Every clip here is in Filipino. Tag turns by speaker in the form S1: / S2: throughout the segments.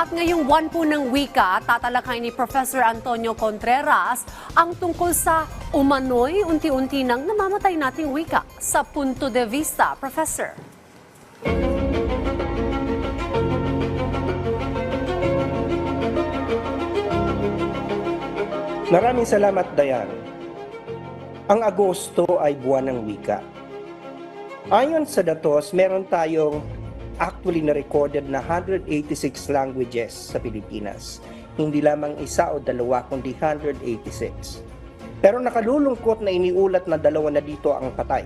S1: At ngayong buwan po ng wika, tatalakay ni Professor Antonio Contreras ang tungkol sa umano'y unti-unti nang namamatay nating wika sa punto de vista. Professor.
S2: Maraming salamat, Dayan. Ang Agosto ay buwan ng wika. Ayon sa datos, meron tayong actually na recorded na 186 languages sa Pilipinas. Hindi lamang isa o dalawa, kundi 186. Pero nakalulungkot na iniulat na dalawa na dito ang patay.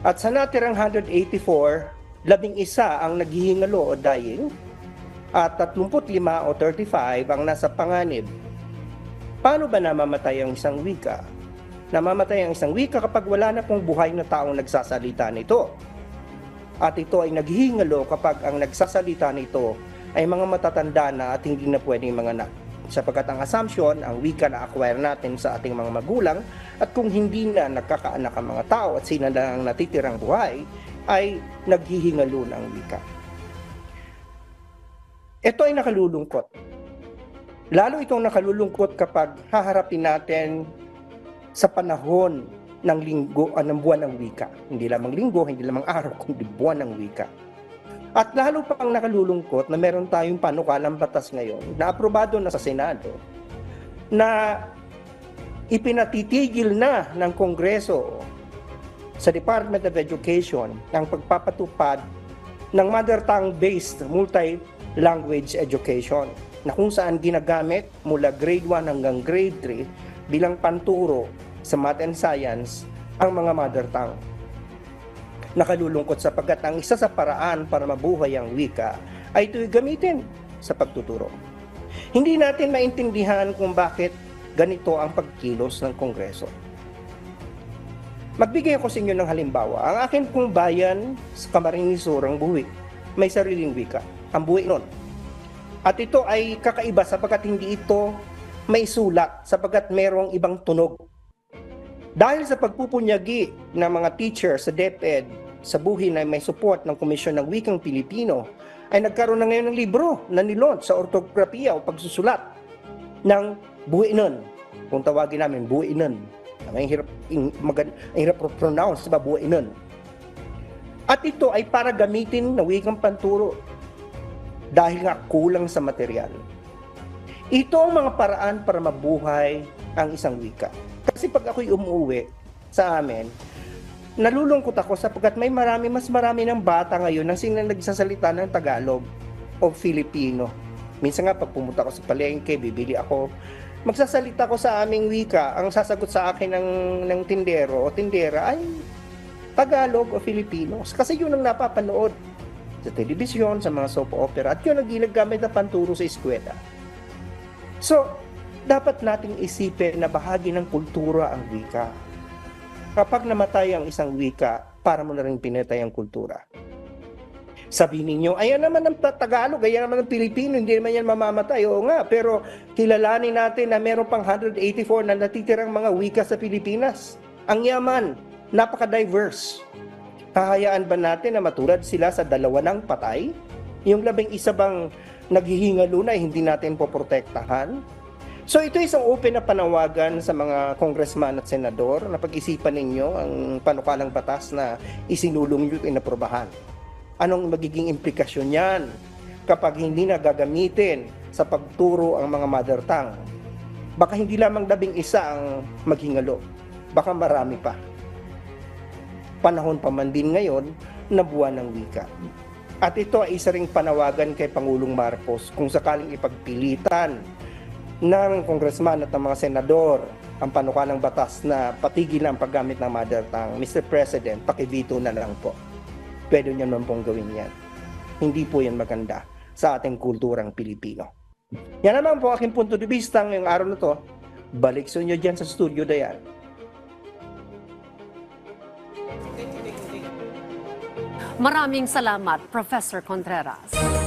S2: At sa natirang 184, labing isa ang naghihingalo o dying, at 35 o 35 ang nasa panganib Paano ba namamatay ang isang wika? Namamatay ang isang wika kapag wala na pong buhay na taong nagsasalita nito. At ito ay naghihingalo kapag ang nagsasalita nito ay mga matatanda na at hindi na pwedeng mga anak. Sapagkat ang assumption, ang wika na acquire natin sa ating mga magulang at kung hindi na nagkakaanak ang mga tao at sila na ang natitirang buhay, ay naghihingalo na ang wika. Ito ay nakalulungkot Lalo itong nakalulungkot kapag haharapin natin sa panahon ng linggo o ng buwan ng wika. Hindi lamang linggo, hindi lamang araw, kundi buwan ng wika. At lalo pa ang nakalulungkot na meron tayong panukalang batas ngayon na aprobado na sa Senado na ipinatitigil na ng Kongreso sa Department of Education ang pagpapatupad ng mother tongue-based multi-language education na kung saan ginagamit mula grade 1 hanggang grade 3 bilang panturo sa math and science ang mga mother tongue. Nakalulungkot sapagkat ang isa sa paraan para mabuhay ang wika ay ito'y gamitin sa pagtuturo. Hindi natin maintindihan kung bakit ganito ang pagkilos ng Kongreso. Magbigay ako sa inyo ng halimbawa. Ang akin pong bayan sa Camarines Sur, ang buwi, may sariling wika. Ang buwi nun, at ito ay kakaiba sapagkat hindi ito may sulat sapagkat merong ibang tunog. Dahil sa pagpupunyagi ng mga teacher sa DepEd sa buhay na may support ng Komisyon ng Wikang Pilipino, ay nagkaroon na ngayon ng libro na nilon sa ortografiya o pagsusulat ng buwinan. Kung tawagin namin, buwinan. Ang hirap, ang, hirap pronounce, diba, buwinan. At ito ay para gamitin na wikang panturo dahil nga kulang sa material. Ito ang mga paraan para mabuhay ang isang wika. Kasi pag ako'y umuwi sa amin, nalulungkot ako sapagkat may marami, mas marami ng bata ngayon na sila nagsasalita ng Tagalog o Filipino. Minsan nga pag pumunta ako sa palengke, bibili ako, magsasalita ko sa aming wika, ang sasagot sa akin ng, ng tindero o tindera ay Tagalog o Filipino. Kasi yun ang napapanood sa telebisyon, sa mga soap opera, at yun ang ginagamit na panturo sa eskwela. So, dapat nating isipin na bahagi ng kultura ang wika. Kapag namatay ang isang wika, para mo na rin pinatay ang kultura. Sabi ninyo, ayan naman ang Tagalog, ayan naman ang Pilipino, hindi naman yan mamamatay. Oo nga, pero kilalanin natin na meron pang 184 na natitirang mga wika sa Pilipinas. Ang yaman, napaka-diverse. Hahayaan ba natin na matulad sila sa dalawa ng patay? Yung labing isa bang naghihingalo na hindi natin poprotektahan? So ito isang open na panawagan sa mga congressman at senador na pag-isipan ninyo ang panukalang batas na isinulong nyo at inaprobahan. Anong magiging implikasyon niyan kapag hindi na gagamitin sa pagturo ang mga mother tongue? Baka hindi lamang labing isa ang maghingalo. Baka marami pa panahon pa man din ngayon na buwan ng wika. At ito ay isa ring panawagan kay Pangulong Marcos kung sakaling ipagpilitan ng congressman at ng mga senador ang panukalang batas na patigil ang paggamit ng mother tongue. Mr. President, pakivito na lang po. Pwede niyo naman pong gawin yan. Hindi po yan maganda sa ating kulturang Pilipino. Yan naman po aking punto de vista ngayong araw na to. Balik sa inyo dyan sa studio na
S1: Maraming salamat, Professor Contreras.